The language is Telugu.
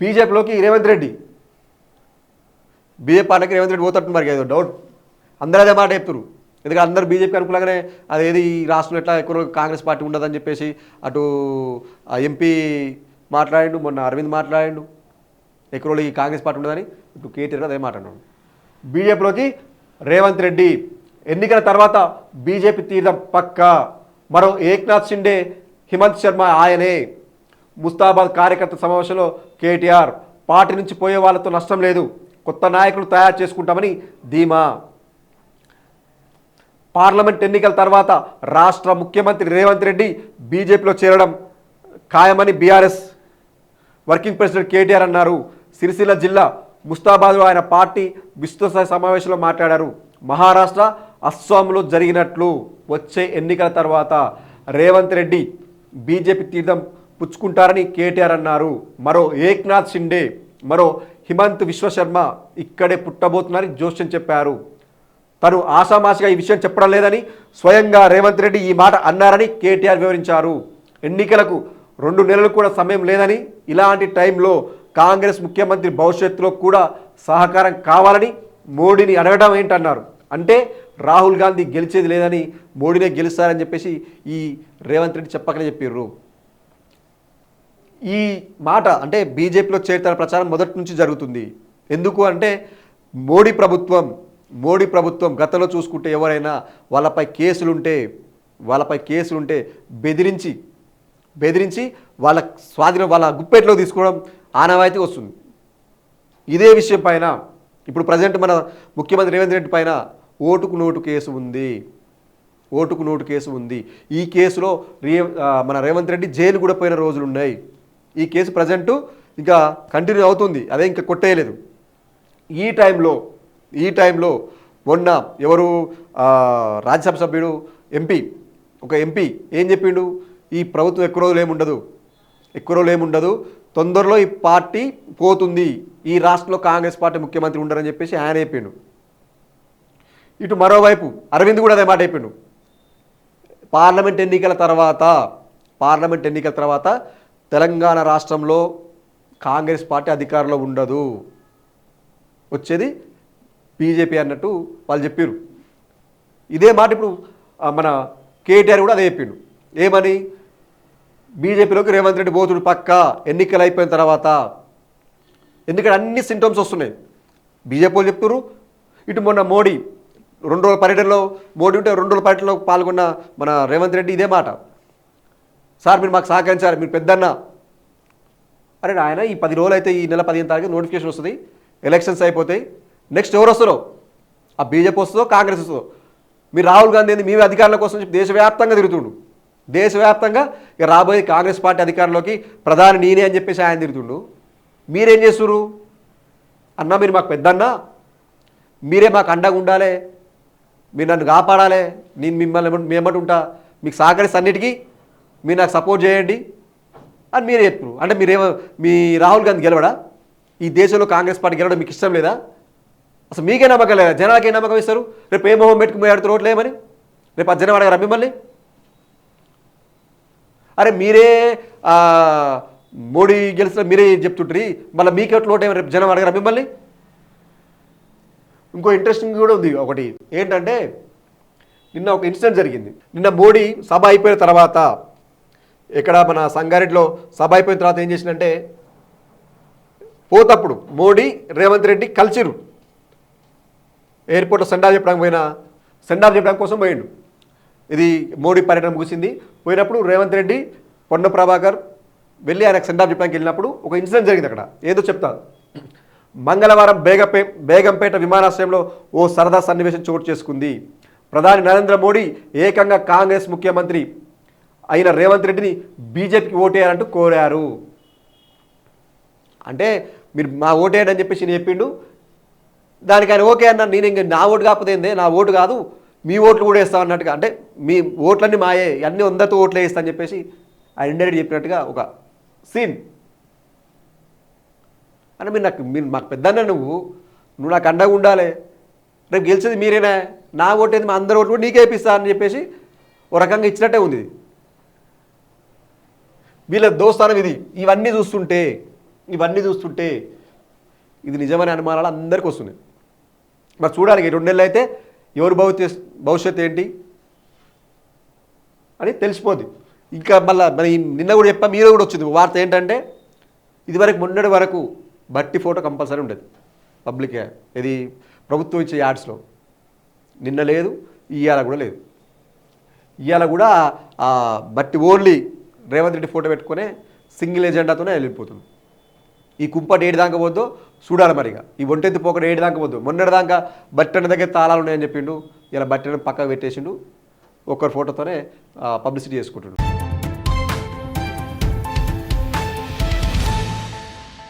బీజేపీలోకి రేవంత్ రెడ్డి. బీజేపీ పార్టీకి రేవంత్ రెడ్డి పోతట్టు మరి ఏదో డౌట్ అందరూ అదే మాట చెప్తారు ఎందుకంటే అందరూ బీజేపీ అనుకూలంగానే అదేది ఈ రాష్ట్రంలో ఎట్లా ఎక్కువ కాంగ్రెస్ పార్టీ ఉండదని చెప్పేసి అటు ఆ ఎంపీ మాట్లాడిండు మొన్న అరవింద్ మాట్లాడిండు. ఎక్కువ ఈ కాంగ్రెస్ పార్టీ ఉండదని ఇటు కేటీఆర్ అదే మాట్లాడినాడు బీజేపీలోకి రేవంత్ రెడ్డి. ఎన్నికల తర్వాత బీజేపీ తీర్థం పక్క. మరో ఏక్నాథ్ షిండే హిమంత్ శర్మ ఆయనే. ముస్తాబాద్ కార్యకర్త సమావేశంలో కేటీఆర్ పార్టీ నుంచి పోయే వాళ్ళతో నష్టం లేదు. కొత్త నాయకులు తయారు చేసుకుంటామని ధీమా. పార్లమెంట్ ఎన్నికల తర్వాత రాష్ట్ర ముఖ్యమంత్రి రేవంత్ రెడ్డి బీజేపీలో చేరడం ఖాయమని బీఆర్ఎస్ వర్కింగ్ ప్రెసిడెంట్ కేటీఆర్ అన్నారు. సిరిసిల్ల జిల్లా ముస్తాబాద్లో ఆయన పార్టీ విస్తృత సమావేశంలో మాట్లాడారు. మహారాష్ట్ర అస్సాంలో జరిగినట్లు వచ్చే ఎన్నికల తర్వాత రేవంత్ రెడ్డి బీజేపీ తీర్థం పుచ్చుకుంటారని కేటీఆర్ అన్నారు. మరో ఏక్నాథ్ షిండే మరో హిమంత్ విశ్వశర్మ ఇక్కడే పుట్టబోతున్నారని జోస్యం చెప్పారు. తను ఆషామాషిగా ఈ విషయం చెప్పడం లేదని స్వయంగా రేవంత్ రెడ్డి ఈ మాట అన్నారని కేటీఆర్ వివరించారు. ఎన్నికలకు రెండు నెలలు కూడా సమయం లేదని ఇలాంటి టైంలో కాంగ్రెస్ ముఖ్యమంత్రి భవిష్యత్తులో కూడా సహకారం కావాలని మోడీని అడగడం ఏంటన్నారు. అంటే రాహుల్ గాంధీ గెలిచేది లేదని మోడీనే గెలుస్తారని చెప్పేసి ఈ రేవంత్ రెడ్డి చెప్పకనే చెప్పారు ఈ మాట అంటే బీజేపీలో చేరుతున్న ప్రచారం మొదటి నుంచి జరుగుతుంది. ఎందుకు అంటే మోడీ ప్రభుత్వం మోడీ ప్రభుత్వం గతంలో చూసుకుంటే ఎవరైనా వాళ్ళపై కేసులుంటే వాళ్ళపై కేసులుంటే బెదిరించి బెదిరించి వాళ్ళ స్వాధీనం వాళ్ళ గుప్పెట్లో తీసుకోవడం ఆనవాయితీ వస్తుంది. ఇదే విషయం పైన ఇప్పుడు ప్రజెంట్ మన ముఖ్యమంత్రి రేవంత్ రెడ్డి పైన ఓటుకు నోటు కేసు ఉంది. ఓటుకు నోటు కేసు ఉంది. ఈ కేసులో రే మన రేవంత్ రెడ్డి జైలు కూడా పోయిన రోజులు ఉన్నాయి ఈ కేసు ప్రజెంటు ఇంకా కంటిన్యూ అవుతుంది. అదే ఇంకా కొట్టేయలేదు. ఈ టైంలో ఈ టైంలో మొన్న ఎవరు రాజ్యసభ సభ్యుడు ఎంపీ ఒక ఎంపీ ఏం చెప్పిండు? ఈ ప్రభుత్వం ఎక్కువ రోజులు ఏముండదు. ఎక్కువ రోజులు ఏముండదు. తొందరలో ఈ పార్టీ పోతుంది. ఈ రాష్ట్రంలో కాంగ్రెస్ పార్టీ ముఖ్యమంత్రి ఉండరని చెప్పేసి ఆయన చెప్పిండు. ఇటు మరోవైపు అరవింద్ కూడా అదే మాట చెప్పిండు. పార్లమెంట్ ఎన్నికల తర్వాత పార్లమెంట్ ఎన్నికల తర్వాత తెలంగాణ రాష్ట్రంలో కాంగ్రెస్ పార్టీ అధికారంలో ఉండదు. వచ్చేది బీజేపీ అన్నట్టు వాళ్ళు చెప్పారు ఇదే మాట ఇప్పుడు మన కేటీఆర్ కూడా అదే చెప్పిండు. ఏమని? బీజేపీలోకి రేవంత్ రెడ్డి పోతుడు పక్క ఎన్నికలు అయిపోయిన తర్వాత. ఎందుకంటే అన్ని సింటమ్స్ వస్తున్నాయి. బీజేపీ వాళ్ళు చెప్తున్నారు ఇటు మొన్న మోడీ రెండు రోజుల పర్యటనలో మోడీ ఉంటే రెండు రోజుల పర్యటనలో పాల్గొన్న మన రేవంత్ రెడ్డి ఇదే మాట. సార్ మీరు మాకు సహకరించారు మీరు పెద్దన్న. అరే ఆయన ఈ పది రోజులు అయితే ఈ నెల పదిహేను తారీఖు నోటిఫికేషన్ వస్తుంది ఎలక్షన్స్ అయిపోతాయి. నెక్స్ట్ ఎవరు వస్తారో? ఆ బీజేపీ వస్తుందో కాంగ్రెస్ వస్తుందో? మీరు రాహుల్ గాంధీ అని మేమే అధికారుల కోసం చెప్పి దేశవ్యాప్తంగా తిరుగుతుండు. దేశవ్యాప్తంగా ఇక రాబోయే కాంగ్రెస్ పార్టీ అధికారంలోకి ప్రధాని నేనే అని చెప్పేసి ఆయన తిరుగుతుండు. మీరేం చేస్తున్నారు అన్నా మీరు మాకు పెద్దన్నా. మీరే మాకు అండగా ఉండాలి. మీరు నన్ను కాపాడాలి. నేను మిమ్మల్ని మేమంటుంటా. మీకు సహకరిస్తే అన్నిటికీ మీరు నాకు సపోర్ట్ చేయండి అని మీరే చెప్పారు అంటే మీరేమో మీ రాహుల్ గాంధీ గెలవడా? ఈ దేశంలో కాంగ్రెస్ పార్టీ గెలవడం మీకు ఇష్టం లేదా? అసలు మీకే నమ్మకం లేదా? జనాలకి నమ్మకం ఇస్తారు. రేపు ఏ మొహం పెట్టుకు పోయాడు రోడ్లేమని రేపు ఆ జనం అడగరా మిమ్మల్ని? అరే మీరే మోడీ గెలిచిన మీరే చెప్తుంటారు. మళ్ళీ మీకే ఓటు రేపు జనం అడగరా మిమ్మల్ని? ఇంకో ఇంట్రెస్టింగ్ కూడా ఉంది ఒకటి. ఏంటంటే నిన్న ఒక ఇన్సిడెంట్ జరిగింది. నిన్న మోడీ సభ అయిపోయిన తర్వాత ఇక్కడ మన సంగారెడ్డిలో సభ అయిపోయిన తర్వాత ఏం చేసిందంటే పోతప్పుడు మోడీ రేవంత్ రెడ్డి కలిసిరు ఎయిర్పోర్ట్లో సెండాఫ్ చెప్పడానికి పోయిన సెండార్ చెప్పడానికి కోసం పోయిండు. ఇది మోడీ పర్యటన ముగిసింది. పోయినప్పుడు రేవంత్ రెడ్డి పొన్న ప్రభాకర్ వెళ్ళి ఆయనకు సెండాఫ్ చెప్పడానికి వెళ్ళినప్పుడు ఒక ఇన్సిడెంట్ జరిగింది అక్కడ. ఏదో చెప్తాను మంగళవారం బేగపే బేగంపేట విమానాశ్రయంలో ఓ సరదా సన్నివేశం చోటు చేసుకుంది. ప్రధాని నరేంద్ర మోడీ ఏకంగా కాంగ్రెస్ ముఖ్యమంత్రి అయిన రేవంత్ రెడ్డిని బీజేపీకి ఓటేయాలంటూ కోరారు. అంటే మీరు మా ఓటేయడని చెప్పేసి నేను చెప్పిండు. దానికి ఆయన ఓకే అన్న నేను ఇంక నా ఓటు కాకపోతే నా ఓటు కాదు. మీ ఓట్లు కూడా వేస్తాం అన్నట్టుగా. అంటే మీ ఓట్లన్నీ మాయే. అన్ని అందరితో ఓట్లే వేస్తా అని చెప్పేసి ఆయన ఇండైరెక్ట్ చెప్పినట్టుగా ఒక సీన్. అంటే మీరు నాకు మీరు మాకు పెద్దన్న నువ్వు. నువ్వు నాకు అండగా ఉండాలి. రేపు గెలిచేది మీరేనా? నా ఓటేది మా అందరి ఓట్లు కూడా నీకే ఇప్పిస్తా అని చెప్పేసి ఓ రకంగా ఇచ్చినట్టే ఉంది. వీళ్ళ దోస్తానం ఇది. ఇవన్నీ చూస్తుంటే ఇవన్నీ చూస్తుంటే ఇది నిజమనే అనుమానాలు అందరికీ వస్తున్నాయి. మరి చూడాలి రెండు నెలలు అయితే ఎవరు భవిష్యత్ భవిష్యత్ ఏంటి అని తెలిసిపోద్ది. ఇంకా మళ్ళీ మరి నిన్న కూడా చెప్పా మీరు కూడా వచ్చింది వార్త ఏంటంటే ఇదివరకు మొన్నటి వరకు బట్టి ఫోటో కంపల్సరీ ఉండేది. పబ్లిక్ ఇది ప్రభుత్వం ఇచ్చే యాడ్స్లో నిన్న లేదు ఇవాళ కూడా లేదు. ఇవాళ కూడా బట్టి ఓన్లీ రేవంత్ రెడ్డి ఫోటో పెట్టుకునే సింగిల్ ఎజెండాతోనే వెళ్ళిపోతుంది. ఈ కుంపటి ఏడు దాకా పోద్దో చూడాలి మరిగా. ఈ ఒంటెత్తి పోకడ ఏడు దాకా పోద్దు. మొన్నటి దాకా బట్టన దగ్గర తాళాలు ఉన్నాయని చెప్పిండు ఇలా బట్టను పక్కకు పెట్టేసిండు ఒకరి ఫోటోతోనే పబ్లిసిటీ చేసుకుంటుండు.